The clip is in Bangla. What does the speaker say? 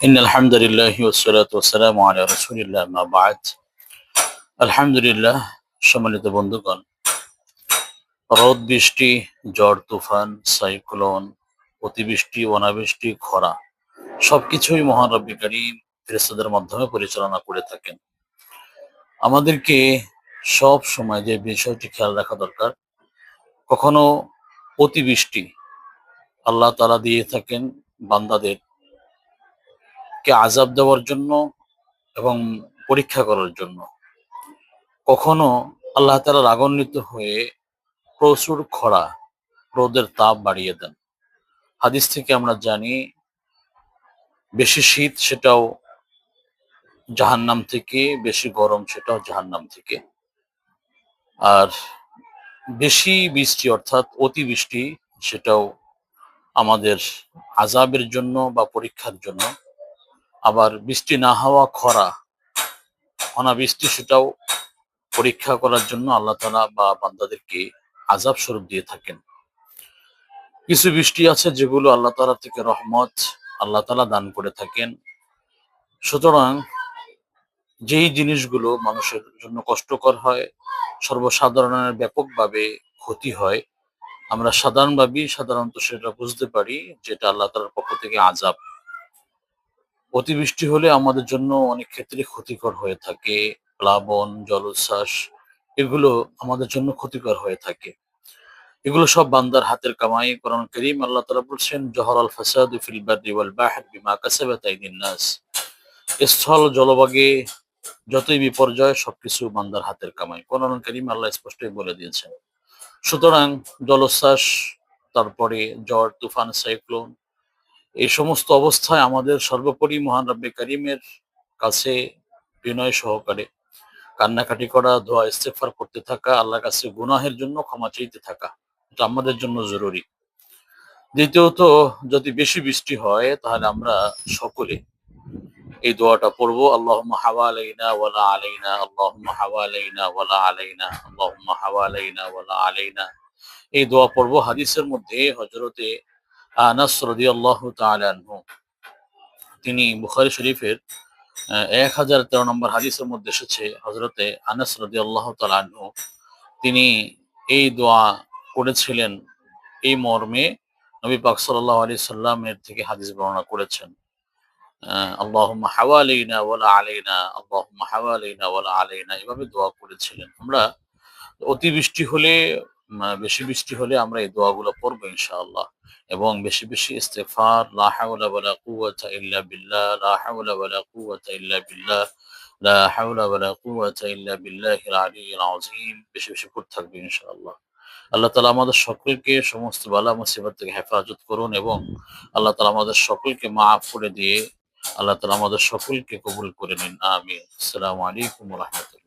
إن الحمد لله والصلاة والسلام على رسول الله ما بعد আলহামদুলিল্লাহ সম্মানিত বন্ধুগণ রোদ বৃষ্টি ঝড় তুফান সাইক্লোন অতিবৃষ্টি অনাবৃষ্টি খরা সবকিছুই মহান রব্বি করিম ফেরেস্তাদের মাধ্যমে পরিচালনা করে থাকেন আমাদেরকে সব সময় যে বিষয়টি খেয়াল রাখা দরকার কখনো অতিবৃষ্টি আল্লাহ তালা দিয়ে থাকেন বান্দাদের কে আজাব দেওয়ার জন্য এবং পরীক্ষা করার জন্য। কখনো আল্লাহ তালা রাগান্বিত হয়ে প্রচুর খরা, রোদের তাপ বাড়িয়ে দেন। হাদিস থেকে আমরা জানি, বেশি শীত সেটাও জাহান্নাম থেকে, বেশি গরম সেটাও জাহান্নাম থেকে। আর বেশি বৃষ্টি অর্থাৎ অতিবৃষ্টি সেটাও আমাদের আজাবের জন্য বা পরীক্ষার জন্য আবার বৃষ্টি না হওয়া খরা অনাবৃষ্টি সেটাও পরীক্ষা করার জন্য আল্লাহ তালা বা বান্দাদেরকে আজাব স্বরূপ দিয়ে থাকেন। কিছু বৃষ্টি আছে যেগুলো আল্লাহ তালা থেকে রহমত আল্লাহ তালা দান করে থাকেন। সুতরাং যেই জিনিসগুলো মানুষের জন্য কষ্টকর হয়, সর্বসাধারণের ব্যাপকভাবে ক্ষতি হয়, আমরা সাধারণভাবেই সাধারণত সেটা বুঝতে পারি, যেটা আল্লাহ তালার পক্ষ থেকে আজাব অতিবৃষ্টি হলে আমাদের জন্য অনেক ক্ষেত্রে ক্ষতিকর হয়ে থাকে। প্লাবন, জলোচ্ছ্বাস এগুলো আমাদের জন্য ক্ষতিকর হয়ে থাকে। এগুলো সব বান্দার হাতের কামাই। কোরআন করিম আল্লাহ তালা বলছেন, জহর আল ফাসাদ ফিল বিমা কাসাবাত আইদিন নাস। স্থল জলবাগে যতই বিপর্যয়, সবকিছু বান্দার হাতের কামাই। কোরআন করিম আল্লাহ স্পষ্টই বলে দিয়েছেন। সুতরাং জলোচ্ছ্বাস, তারপরে জ্বর, তুফান, সাইক্লোন এই সমস্ত অবস্থায় আমাদের সর্বোপরি মহান রব্বে করিমের কাছে বিনয় সহকারে। কান্নাকাটি করা, দোয়া ইস্তেফার করতে থাকা, আল্লাহর কাছে গুনাহের জন্য ক্ষমা চাইতে থাকা, এটা আমাদের জন্য জরুরি। দ্বিতীয়ত, যদি বেশি বৃষ্টি হয়, তাহলে আমরা সকলে এই দোয়াটা পড়ব আল্লাহ হাওয়া আলাইনা ওয়ালা আলাইনা আল্লাহ হাওয়া আলাইনা ওয়ালা আলাইনা আল্লাহ হাওয়া আলাইনা ওয়ালা আলাইনা। এই দোয়া পড়ব হাদিসের মধ্যে হজরতে আনাস রাদিয়াল্লাহু আনহু। তিনি বুখারী শরীফের এক হাজার তেরো নম্বর হাদিসের মধ্যে এসেছে হজরতে আনাস রাদিয়াল্লাহু আনহু। তিনি এই দোয়া করেছিলেন এই মর্মে নবী পাক সাল্লাল্লাহু আলাইহি সাল্লামের থেকে হাদিস বর্ণনা করেছেন। আল্লাহুম্মা হাওয়ালাইনা ওয়ালা আলাইনা, আল্লাহুম্মা হাওয়ালাইনা ওয়ালা আলাইনা, এভাবে দোয়া করেছিলেন। আমরা অতিবৃষ্টি হলে বেশি বৃষ্টি হলে আমরা এই দোয়াগুলো পড়ব, ইনশাআল্লাহ। এবং বেশি বেশি ইস্তেগফার, লা হাওলা বেশি বেশি পড়তে থাকবে, ইনশাআল্লাহ। আল্লাহ তাআলা আমাদের সকলকে সমস্ত বালা মুসিবত থেকে হেফাজত করুন এবং আল্লাহ তাআলা আমাদের সকলকে মাফ করে দিয়ে আল্লাহ তাআলা আমাদের সকলকে কবুল করে নিন। আমিন। আসসালামু আলাইকুম রাহমাতুল্লাহ।